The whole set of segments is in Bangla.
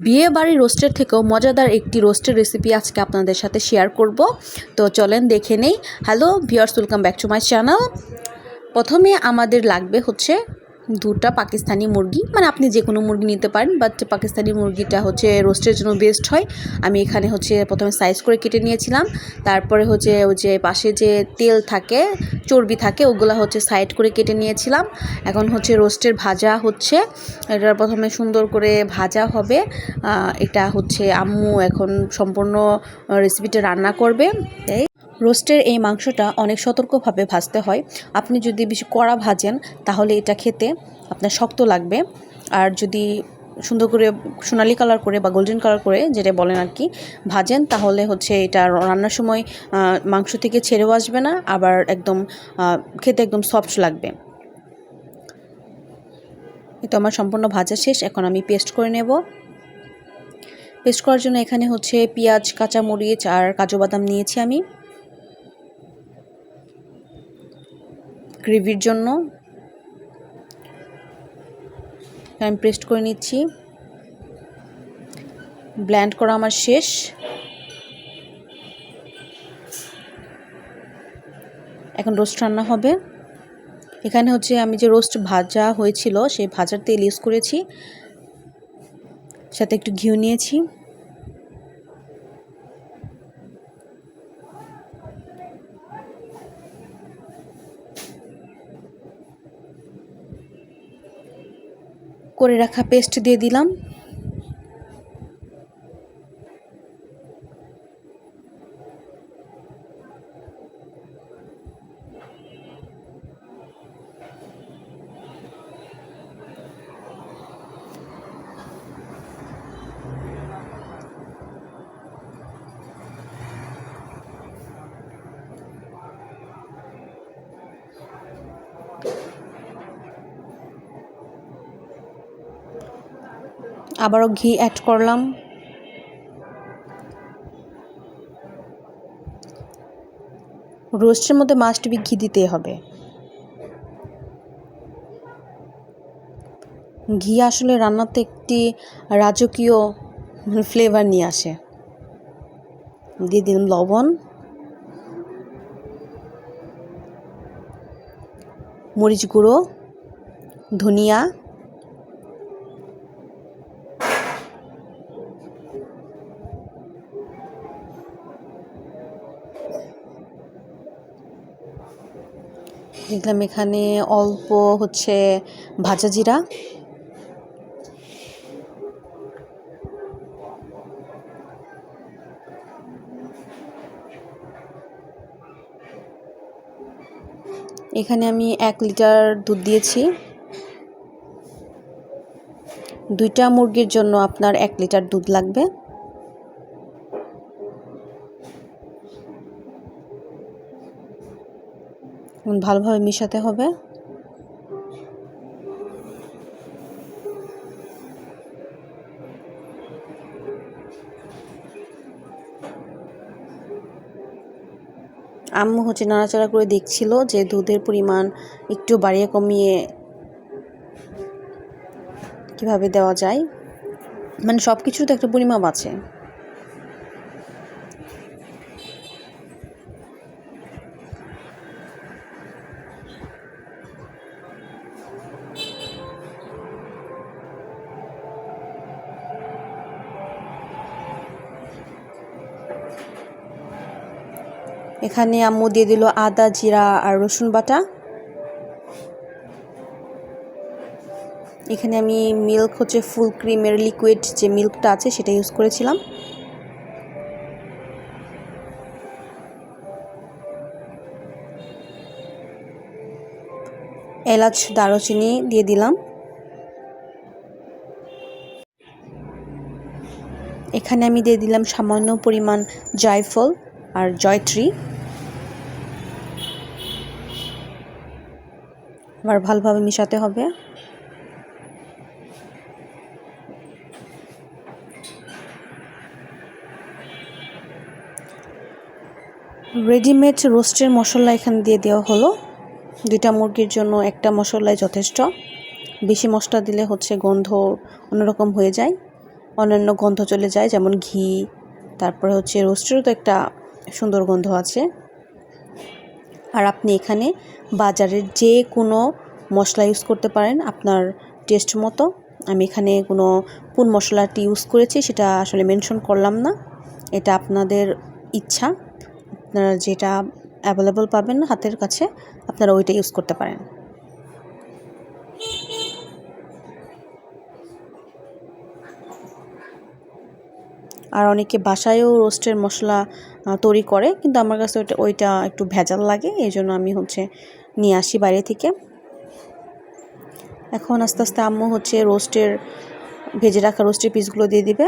বিয়ে বাড়ি রোস্টের থেকেও মজাদার একটি রোস্টের রেসিপি আজকে আপনাদের সাথে শেয়ার করব। তো চলেন দেখে নেই। Hello viewers welcome back to my channel প্রথমে আমাদের লাগবে হচ্ছে দুটা পাকিস্তানি মুরগি। মানে আপনি যে কোনো মুরগি নিতে পারেন বাট পাকিস্তানি মুরগিটা হচ্ছে রোস্টের জন্য বেস্ট হয়। আমি এখানে হচ্ছে প্রথমে সাইজ করে কেটে নিয়েছিলাম। তারপরে হচ্ছে ওই যে পাশে যে তেল থাকে, চর্বি থাকে, ওগুলো হচ্ছে সাইড করে কেটে নিয়েছিলাম। এখন হচ্ছে রোস্টের ভাজা হচ্ছে। এটা প্রথমে সুন্দর করে ভাজা হবে। এটা হচ্ছে আম্মু এখন সম্পূর্ণ রেসিপিটা রান্না করবে। রোস্টের এই মাংসটা অনেক সতর্কভাবে ভাজতে হয়। আপনি যদি বেশি কড়া ভাজেন, তাহলে এটা খেতে আপনার শক্ত লাগবে। আর যদি সুন্দর করে সোনালি কালার করে বা গোল্ডেন কালার করে যেটা বলেন আর কি, ভাজেন, তাহলে হচ্ছে এটা রান্নার সময় মাংস থেকে ছেড়েও আসবে না, আবার একদম খেতে একদম সফট লাগবে। এটা আমার সম্পূর্ণ ভাজা শেষ, এখন আমি পেস্ট করে নেব। পেস্ট করার জন্য এখানে হচ্ছে পেঁয়াজ, কাঁচামরিচ আর কাজু বাদাম নিয়েছি আমি। গ্রেভির জন্য। আমি পেস্ট করে নিচ্ছি। ব্ল্যান্ড করা আমার শেষ। এখন রোস্ট রান্না হবে। এখানে হচ্ছে আমি যে রোস্ট ভাজা হয়েছিল, সেই ভাজার তেল ইউজ করেছি। সাথে একটু ঘিউ নিয়েছি। করে রাখা পেস্ট দিয়ে দিলাম। আবারও ঘি অ্যাড করলাম। রোস্টের মধ্যে মাস্ট বি ঘি দিতে হবে। ঘি আসলে রান্নাতে একটি রাজকীয় ফ্লেভার নিয়ে আসে। দিয়ে দিলাম লবণ। মরিচ গুঁড়ো, ধনিয়া। দেখলাম এখানে অল্প হচ্ছে ভাজা জিরা। এখানে আমি এক লিটার দুধ দিয়েছি। দুইটা মুরগির জন্য আপনার এক লিটার দুধ লাগবে। এখন ভালোভাবে মিশাতে হবে। আম্মু হচ্ছে নাড়াচাড়া করে দেখছিল যে দুধের পরিমাণ একটু বাড়িয়ে কমিয়ে কীভাবে দেওয়া যায়। মানে সব কিছুর তো একটা পরিমাপ আছে। এখানে আম্মু দিয়ে দিল আদা, জিরা আর রসুন বাটা। এখানে আমি মিল্ক হচ্ছে ফুল ক্রিমের লিকুইড যে মিল্কটা আছে সেটা ইউজ করেছিলাম। এলাচ, দারুচিনি দিয়ে দিলাম। এখানে আমি দিয়ে দিলাম সামান্য পরিমাণ জায়ফল। আর জয়ত্রী। আবার ভালোভাবে মিশাতে হবে। রেডিমেড রোস্টের মশলা এখানে দিয়ে দেওয়া হলো। দুইটা মুরগির জন্য একটা মশলাই যথেষ্ট। বেশি মশলা দিলে হচ্ছে গন্ধ অন্যরকম হয়ে যায়। অন্যান্য গন্ধ চলে যায়, যেমন ঘি। তারপরে হচ্ছে রোস্টেরও তো একটা সুন্দর গন্ধ আছে। আর আপনি এখানে বাজারের যে কোনো মশলা ইউজ করতে পারেন আপনার টেস্ট মতো। আমি এখানে কোনো কোন মশলাটি ইউজ করেছি, সেটা আসলে মেনশন করলাম না। এটা আপনাদের ইচ্ছা। আপনারা যেটা অ্যাভেলেবল পাবেন হাতের কাছে, আপনারা ওইটা ইউজ করতে পারেন। আর অনেকে বাসায়ও রোস্টের মশলা তৈরি করে, কিন্তু আমার কাছে ওইটা ওইটা একটু ভেজাল লাগে, এই জন্য আমি হচ্ছে নিয়ে আসি বাইরে থেকে। এখন আস্তে আস্তে আম্মু হচ্ছে রোস্টের, ভেজে রাখা রোস্টের পিসগুলো দিয়ে দিবে।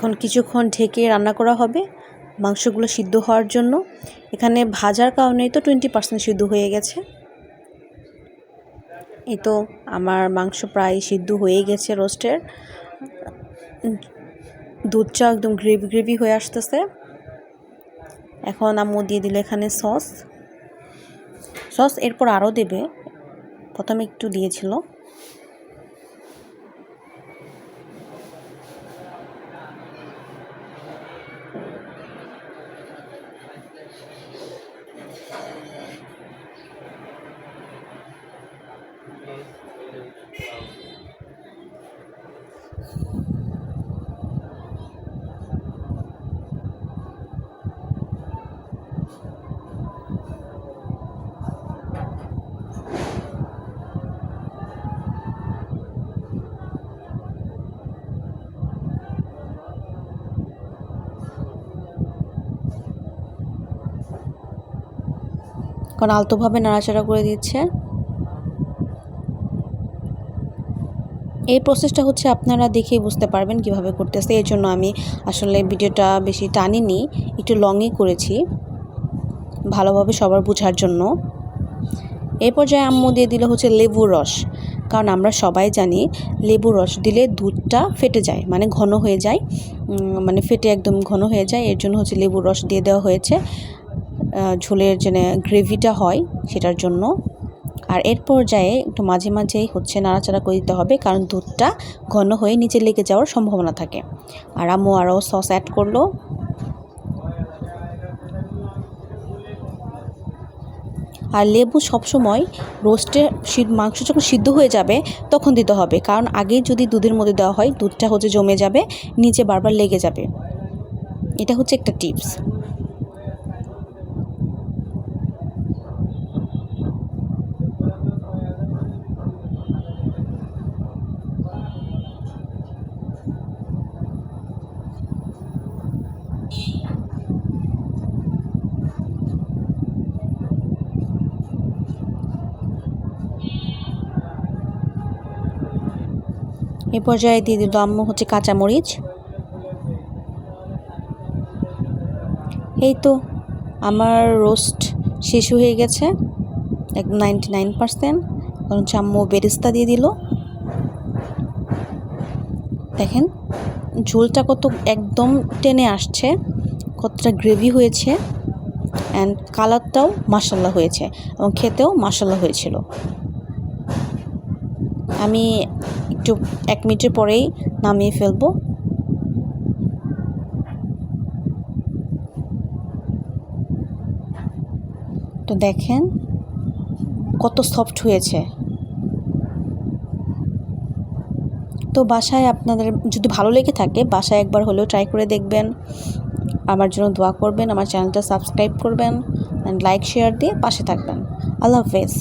এখন কিছুক্ষণ ঢেকে রান্না করা হবে মাংসগুলো সিদ্ধ হওয়ার জন্য। এখানে ভাজার কারণেই তো টোয়েন্টি পার্সেন্ট সিদ্ধ হয়ে গেছে। এই তো আমার মাংস প্রায় সিদ্ধ হয়ে গেছে রোস্টের দুধটা একদম গ্রেভি গ্রেভি হয়ে আসতেছে। এখন আম্মু দিয়ে দিল এখানে সস সস এরপর আরও দেবে। প্রথমে একটু দিয়েছিল। কারণ আলতোভাবে নাড়াচাড়া করে দিচ্ছে। এই প্রসেসটা হচ্ছে আপনারা দেখেই বুঝতে পারবেন কীভাবে করতেছে। এর জন্য আমি আসলে ভিডিওটা বেশি টানিনি, একটু লংই করেছি ভালোভাবে সবার বোঝার জন্য। এই পর্যায়ে আম্মু দিয়ে দিল হচ্ছে লেবুর রস। কারণ আমরা সবাই জানি লেবুর রস দিলে দুধটা ফেটে যায় মানে ঘন হয়ে যায় মানে ফেটে একদম ঘন হয়ে যায়। এর জন্য হচ্ছে লেবুর রস দিয়ে দেওয়া হয়েছে। ঝোলের যে গ্রেভিটা হয় সেটার জন্য। আর এর পর্যায়ে একটু মাঝে মাঝেই হচ্ছে নাড়াচাড়া করে দিতে হবে, কারণ দুধটা ঘন হয়ে নিচে লেগে যাওয়ার সম্ভাবনা থাকে। আর আম্মু আরও সস অ্যাড করল। আর লেবু সবসময় রোস্টে মাংস যখন সিদ্ধ হয়ে যাবে তখন দিতে হবে, কারণ আগে যদি দুধের মধ্যে দেওয়া হয় দুধটা হচ্ছে জমে যাবে, নিচে বারবার লেগে যাবে। এটা হচ্ছে একটা টিপস। এ পর্যায়ে দিয়ে দিল আম্মু হচ্ছে কাঁচামরিচ। এই তো, আমার রোস্ট শেষ হয়ে গেছে। এক নাইনটি নাইন পার্সেন্ট কারণ হচ্ছে আম্মু বেরেস্তা দিয়ে দিল। দেখেন, ঝোলটা কত একদম টেনে আসছে, কতটা গ্রেভি হয়েছে অ্যান্ড কালারটাও মাসাল্লা হয়েছে, এবং খেতেও মাসাল্লা হয়েছিল। আমি একটু এক মিনিটের পরেই নামিয়ে ফেলব। তো দেখেন কত সফট হয়েছে। তো বাসায় আপনাদের যদি ভালো লেগে থাকে, বাসায় একবার হলেও ট্রাই করে দেখবেন। আমার জন্য দোয়া করবেন, আমার চ্যানেলটা সাবস্ক্রাইব করবেন অ্যান্ড লাইক শেয়ার দিয়ে পাশে থাকবেন। আল্লাহ হাফেজ।